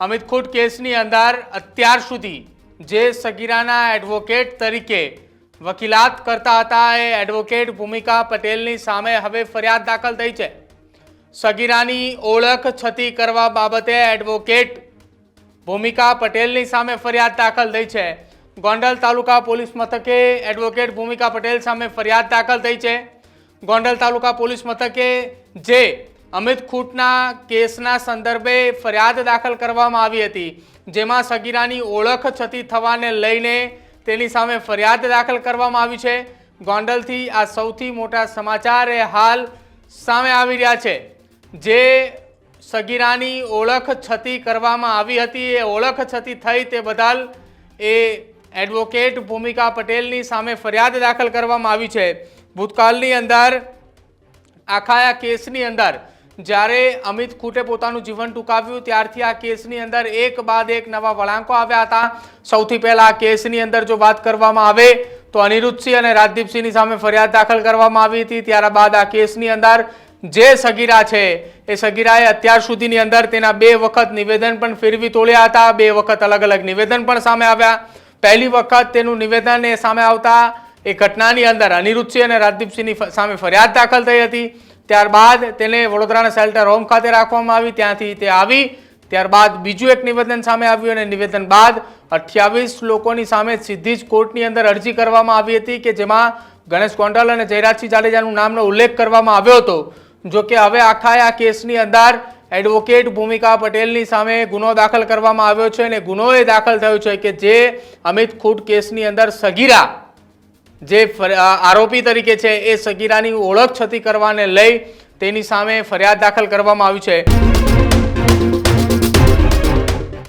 અમિત કેસની અંદર અત્યાર સુધી જે સગીરાના એડવોકેટ તરીકે વકીલાત કરતા હતા, એ એડવોકેટ ભૂમિકા પટેલની સામે હવે ફરિયાદ દાખલ થઈ છે. સગીરાની ઓળખ છતી કરવા બાબતે એડવોકેટ ભૂમિકા પટેલની સામે ફરિયાદ દાખલ થઈ છે. ગોંડલ તાલુકા પોલીસ મથકે એડવોકેટ ભૂમિકા પટેલ સામે ફરિયાદ દાખલ થઈ છે. ગોંડલ તાલુકા પોલીસ મથકે જે અમિત ખૂટના કેસના સંદર્ભે ફરિયાદ દાખલ કરવામાં આવી હતી, જેમાં સગીરાની ઓળખ છતી થવાને લઈને તેની સામે ફરિયાદ દાખલ કરવામાં આવી છે. ગોંડલથી આ સૌથી મોટા સમાચાર એ હાલ સામે આવી રહ્યા છે. જે સગીરાની ઓળખ છતી કરવામાં આવી હતી, એ ઓળખ છતી થઈ તે બદલ એ એડવોકેટ ભૂમિકા પટેલની સામે ફરિયાદ દાખલ કરવામાં આવી છે. ભૂતકાળની અંદર, આખા આ કેસની અંદર જ્યારે અમિત ખૂટે પોતાનું જીવન ટૂંકાવ્યું, ત્યારથી આ કેસની અંદર એક બાદ એક નવા વળાંકો આવ્યા હતા. સૌથી પહેલા આ કેસની અંદર જો વાત કરવામાં આવે, તો અનિરુદ્ધસિંહ અને રાજદીપસિંહની સામે ફરિયાદ દાખલ કરવામાં આવી હતી. ત્યારબાદ આ કેસની અંદર જે સગીરા છે, એ સગીરાએ અત્યાર સુધીની અંદર તેના બે વખત નિવેદન પણ ફેરવી તોળ્યા હતા. બે વખત અલગ અલગ નિવેદન પણ સામે આવ્યા. પહેલી વખત તેનું નિવેદન એ સામે આવતા એ ઘટનાની અંદર અનિરુદ્ધસિંહ અને રાજદીપસિંહની સામે ફરિયાદ દાખલ થઈ હતી. ત્યારબાદ તેને વડોદરાના શેલ્ટર હોમ ખાતે રાખવામાં આવી. ત્યાંથી તે આવી. ત્યારબાદ બીજું એક નિવેદન સામે આવ્યું અને નિવેદન બાદ અઠ્યાવીસ લોકોની સામે સીધી જ કોર્ટની અંદર અરજી કરવામાં આવી હતી કે જેમાં ગણેશ કોંડલ અને જયરાજસિંહ જાડેજાનું નામનો ઉલ્લેખ કરવામાં આવ્યો હતો. જો કે હવે આખા આ કેસની અંદર એડવોકેટ ભૂમિકા પટેલની સામે ગુનો દાખલ કરવામાં આવ્યો છે અને ગુનો એ દાખલ થયો છે કે જે અમિત ખૂટ કેસની અંદર સગીરા જે આરોપી તરીકે છે એ સગીરાની ઓળખ છતી કરવાને લઈ તેની સામે ફરિયાદ દાખલ કરવામાં આવી છે.